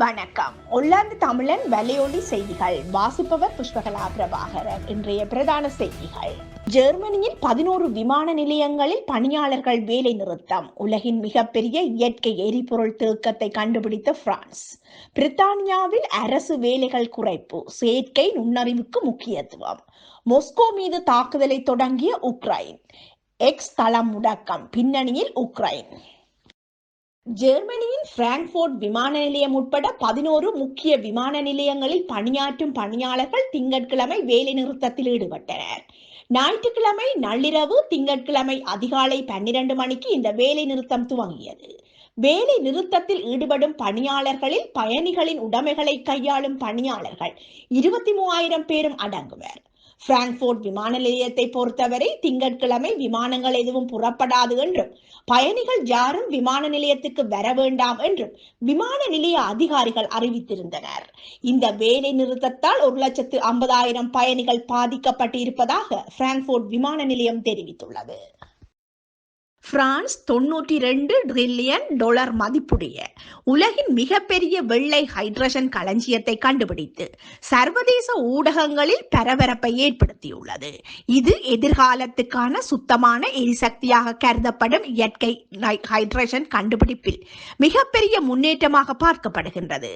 வணக்கம். ஒல்லாந்து தமிழன் வலையொலி செய்திகள். வாசிப்பவர் புஷ்பகலா பிரபாகரன். இன்றைய பிரதான செய்திகள். ஜெர்மனியில் பதினோரு விமான நிலையங்களில் பணியாளர்கள் வேலை நிறுத்தம். உலகின் மிகப்பெரிய இயற்கை எரிபொருள் தேக்கத்தை கண்டுபிடித்த பிரான்ஸ். பிரித்தானியாவில் அரசு வேலைகள் குறைப்பு. செயற்கை நுண்ணறிவுக்கு முக்கியத்துவம். மொஸ்கோ மீது தாக்குதலை தொடங்கிய உக்ரைன். எக்ஸ் தளம் முடக்கம். பின்னணியில் உக்ரைன். ஜெர்மனியின் பிராங்க்போர்ட் விமான நிலையம் உட்பட பதினோரு முக்கிய விமான நிலையங்களில் பணியாற்றும் பணியாளர்கள் திங்கட்கிழமை வேலை நிறுத்தத்தில் ஈடுபட்டனர். ஞாயிற்றுக்கிழமை நள்ளிரவு திங்கட்கிழமை அதிகாலை பன்னிரண்டு மணிக்கு இந்த வேலை நிறுத்தம் துவங்கியது. வேலை நிறுத்தத்தில் ஈடுபடும் பணியாளர்களில் பயணிகளின் உடைமைகளை கையாளும் பணியாளர்கள் இருபத்தி மூவாயிரம் பேரும் அடங்குவர். பிராங்க்போர்ட் விமான நிலையத்தை பொறுத்தவரை திங்கட்கிழமை விமானங்கள் எதுவும் புறப்படாது என்றும் பயணிகள் யாரும் விமான நிலையத்துக்கு வர வேண்டாம் என்றும் விமான நிலைய அதிகாரிகள் அறிவித்திருந்தனர். இந்த வேலை நிறுத்தத்தால் ஒரு லட்சத்து ஐம்பதாயிரம் பயணிகள் பாதிக்கப்பட்டிருப்பதாக பிராங்க்போர்ட் விமான நிலையம் தெரிவித்துள்ளது. பிரான்ஸ் தொண்ணூற்றி ரெண்டு ட்ரில்லியன் டாலர் மதிப்புடைய உலகின் மிகப்பெரிய வெள்ளை ஹைட்ரஜன் களஞ்சியத்தை கண்டுபிடித்து சர்வதேச ஊடகங்களில் பரபரப்பை ஏற்படுத்தியுள்ளது. இது எதிர்காலத்துக்கான சுத்தமான எரிசக்தியாக கருதப்படும் இயற்கை ஹைட்ரஜன் கண்டுபிடிப்பில் மிகப்பெரிய முன்னேற்றமாக பார்க்கப்படுகின்றது.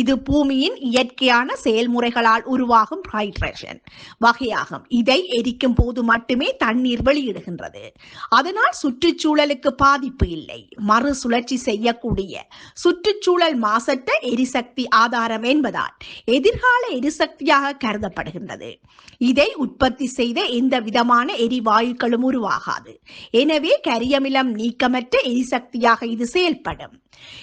இது பூமியின் இயற்கையான செயல்முறைகளால் உருவாகும் ஹைட்ரஜன். வகையாகும். இதை எரிக்கும் போது மட்டுமே தண்ணீர் வெளியிடுகின்றது. அதனால் சுற்று சுற்றுச்சூழலுக்கு பாதிப்பு இல்லை. மறுசுழற்சி செய்யக்கூடிய சுற்றுச்சூழல் மாசற்ற எரிசக்தி ஆதாரம் என்பதால் எதிர்கால எரிசக்தியாக கருதப்படுகின்றது. இதை உற்பத்தி செய்த எந்த விதமான எரிவாயுக்களும் உருவாகாது. எனவே கரியமிலம் நீக்கமற்ற எரிசக்தியாக இது செயல்படும்.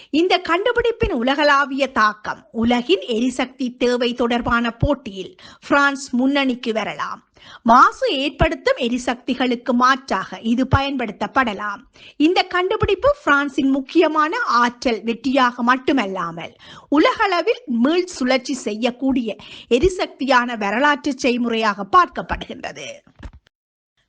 இந்த கண்டுபிடிப்பின் உலகளாவிய தாக்கம் உலகின் எரிசக்தி தேவை தொடர்பான போட்டியில் பிரான்ஸ் முன்னணிக்கு வரலாம். மாசு ஏற்படுத்தும் எரிசக்திகளுக்கு மாற்றாக இது பயன்படுத்தப்படலாம். இந்த கண்டுபிடிப்பு பிரான்சின் முக்கியமான ஆற்றல் வெற்றியாக மட்டுமல்லாமல் உலகளவில் மீள் சுழற்சி செய்யக்கூடிய எரிசக்தியான வரலாற்று செய்முறையாக பார்க்கப்படுகின்றது.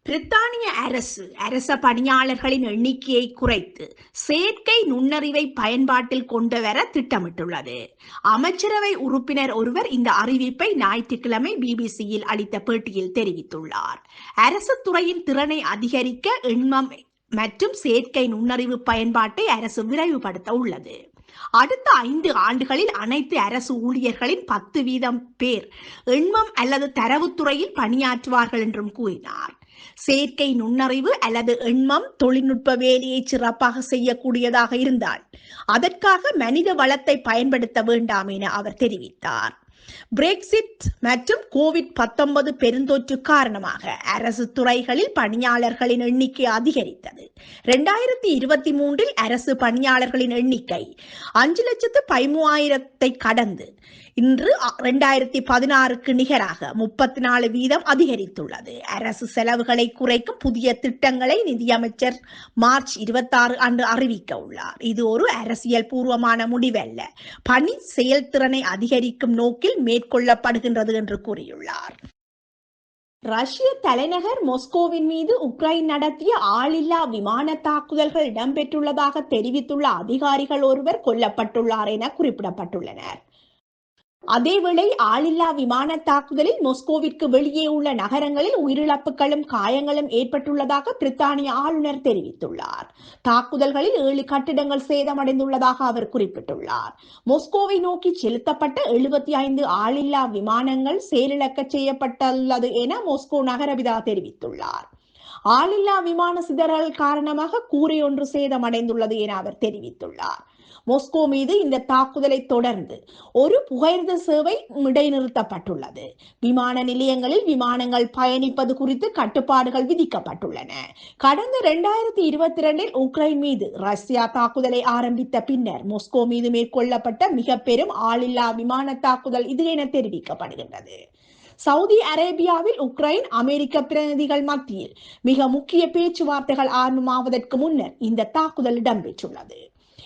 பிரித்தானிய அரசு அரச பணியாளர்களின் எண்ணிக்கையை குறைத்து செயற்கை நுண்ணறிவை பயன்பாட்டில் கொண்டு வர திட்டமிட்டுள்ளது. அமைச்சரவை உறுப்பினர் ஒருவர் இந்த அறிவிப்பை ஞாயிற்றுக்கிழமை பிபிசியில் அளித்த பேட்டியில் தெரிவித்துள்ளார். அரசு துறையின் திறனை அதிகரிக்க எண்மம் மற்றும் செயற்கை நுண்ணறிவு பயன்பாட்டை அரசு விரைவுபடுத்த உள்ளது. அடுத்த ஐந்து ஆண்டுகளில் அனைத்து அரசு ஊழியர்களின் பத்து வீதம் பேர் எண்மம் அல்லது தரவுத்துறையில் பணியாற்றுவார்கள் என்றும் கூறினார். செயற்கை நுண்ணறிவு அல்லது எண்மம் தொழில்நுட்ப வேலையை சிறப்பாக செய்யக்கூடியதாக இருந்தால் அதற்காக மனித வளத்தை பயன்படுத்த வேண்டாம் என அவர் தெரிவித்தார். பிரெக்சிட் மற்றும் கோவிட் பத்தொன்பது பெருந்தொற்று காரணமாக அரசு துறைகளில் பணியாளர்களின் எண்ணிக்கை அதிகரித்தது. இரண்டாயிரத்தி இருபத்தி மூன்றில் அரசு பணியாளர்களின் எண்ணிக்கை அஞ்சு லட்சத்து பதிமூவாயிரத்தை கடந்து இன்று இரண்டாயிரத்தி பதினாறுக்கு நிகராக முப்பத்தி நாலு வீதம் அதிகரித்துள்ளது. அரசு செலவுகளை குறைக்கும் புதிய திட்டங்களை நிதியமைச்சர் மார்ச் இருபத்தாறு அன்று அறிவிக்க உள்ளார். இது ஒரு அரசியல் பூர்வமான முடிவல்ல. பணி செயல்திறனை அதிகரிக்கும் நோக்கில் மேற்கொள்ளப்படுகின்றது என்று கூறியுள்ளார். ரஷ்ய தலைநகர் மொஸ்கோவின் மீது உக்ரைன் நடத்திய ஆளில்லா விமான தாக்குதல்கள் இடம்பெற்றுள்ளதாக தெரிவித்துள்ள அதிகாரிகள் ஒருவர் கொல்லப்பட்டுள்ளார் என குறிப்பிடப்பட்டுள்ளனர். அதேவேளை ஆளில்லா விமான தாக்குதலில் மொஸ்கோவிற்கு வெளியே உள்ள நகரங்களில் உயிரிழப்புகளும் காயங்களும் ஏற்பட்டுள்ளதாக பிரித்தானிய ஆளுநர் தெரிவித்துள்ளார். தாக்குதல்களில் ஏழு கட்டிடங்கள் சேதமடைந்துள்ளதாக அவர் குறிப்பிட்டுள்ளார். மொஸ்கோவை நோக்கி செலுத்தப்பட்ட எழுபத்தி ஐந்து ஆளில்லா விமானங்கள் செயலிழக்க செய்யப்பட்டுள்ளது என மொஸ்கோ நகரபிதா தெரிவித்துள்ளார். ஆளில்லா விமான சிதறல் காரணமாக கூரை ஒன்று சேதமடைந்துள்ளது என அவர் தெரிவித்துள்ளார். மொஸ்கோ மீது இந்த தாக்குதலை தொடர்ந்து ஒரு புகையிரத சேவை இடைநிறுத்தப்பட்டுள்ளது. விமான நிலையங்களில் விமானங்கள் பயணிப்பது குறித்து கட்டுப்பாடுகள் விதிக்கப்பட்டுள்ளன. கடந்த இரண்டாயிரத்தி இருபத்தி இரண்டில் உக்ரைன் மீது ரஷ்யா தாக்குதலை ஆரம்பித்த பின்னர் மொஸ்கோ மீது மேற்கொள்ளப்பட்ட மிக பெரும் ஆளில்லா விமான தாக்குதல் இது என தெரிவிக்கப்படுகின்றது. சவுதி அரேபியாவில் உக்ரைன் அமெரிக்க பிரதிநிதிகள் மத்தியில் மிக முக்கிய பேச்சுவார்த்தைகள் ஆரம்பமாவதற்கு முன்னர் இந்த தாக்குதல் இடம்பெற்றுள்ளது.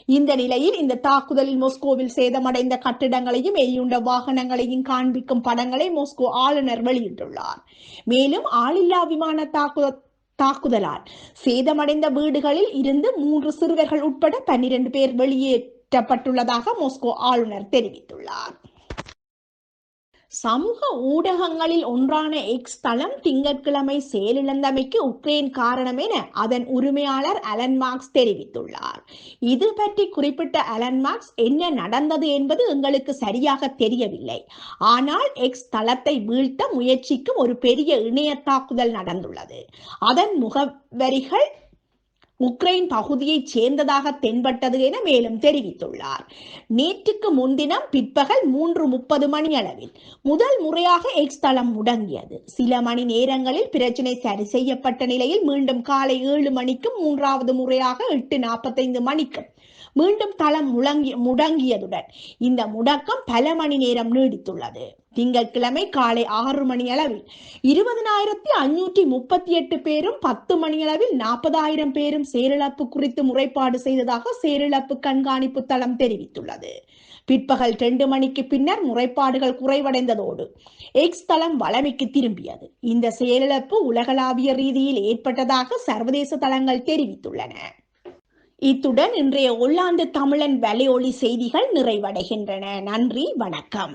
இந்த நிலையில் இந்த தாக்குதலில் மொஸ்கோவில் சேதமடைந்த கட்டிடங்களையும் எரியுண்ட வாகனங்களையும் காண்பிக்கும் படங்களை மொஸ்கோ ஆளுநர் வெளியிட்டுள்ளார். மேலும் ஆளில்லா விமான தாக்குதல் தாக்குதலால் சேதமடைந்த வீடுகளில் இருந்து மூன்று சிறுவர்கள் உட்பட பன்னிரண்டு பேர் வெளியேற்றப்பட்டுள்ளதாக மோஸ்கோ ஆளுநர் தெரிவித்துள்ளார். சமூக ஊடகங்களில் ஒன்றான எக்ஸ் தளம் திங்கட்கிழமை செயலிழந்தமைக்கு உக்ரைன் காரணம் என அதன் உரிமையாளர் அலன் மார்க்ஸ் தெரிவித்துள்ளார். இது பற்றி குறிப்பிட்ட அலன் மார்க்ஸ் என்ன நடந்தது என்பது எங்களுக்கு சரியாக தெரியவில்லை. ஆனால் எக்ஸ் தளத்தை வீழ்த்த முயற்சிக்கும் ஒரு பெரிய இணைய தாக்குதல் நடந்துள்ளது. அதன் முகவரிகள் உக்ரைன் பகுதியைச் சேர்ந்ததாக தென்பட்டது என மேலும் தெரிவித்துள்ளார். நேற்றுக்கு முன்தினம் பிற்பகல் மூன்று முப்பது மணி அளவில் முதல் முறையாக எக்ஸ் தளம் முடங்கியது. சில மணி நேரங்களில் பிரச்சினை சரி செய்யப்பட்ட நிலையில் மீண்டும் காலை ஏழு மணிக்கும் மூன்றாவது முறையாக எட்டு நாற்பத்தைந்து மணிக்கும் மீண்டும் தளம் முழங்கி முடங்கியதுடன் இந்த முடக்கம் பல மணி நேரம் நீடித்துள்ளது. திங்கட்கிழமை காலை ஆறு மணி அளவில் இருபதனாயிரத்தி அஞ்சூற்றி முப்பத்தி எட்டு பேரும் பத்து மணி அளவில் நாற்பதாயிரம் பேரும் செயலிழப்பு குறித்து முறைப்பாடு செய்ததாக செயலிழப்பு கண்காணிப்பு தளம் தெரிவித்துள்ளது. பிற்பகல் ரெண்டு மணிக்கு பின்னர் முறைப்பாடுகள் குறைவடைந்ததோடு எக்ஸ் தளம் வளமைக்கு திரும்பியது. இந்த செயலிழப்பு உலகளாவிய ரீதியில் ஏற்பட்டதாக சர்வதேச தளங்கள் தெரிவித்துள்ளன. இத்துடன் இன்றைய ஒல்லாந்து தமிழன் வலையொலி செய்திகள் நிறைவடைகின்றன. நன்றி வணக்கம்.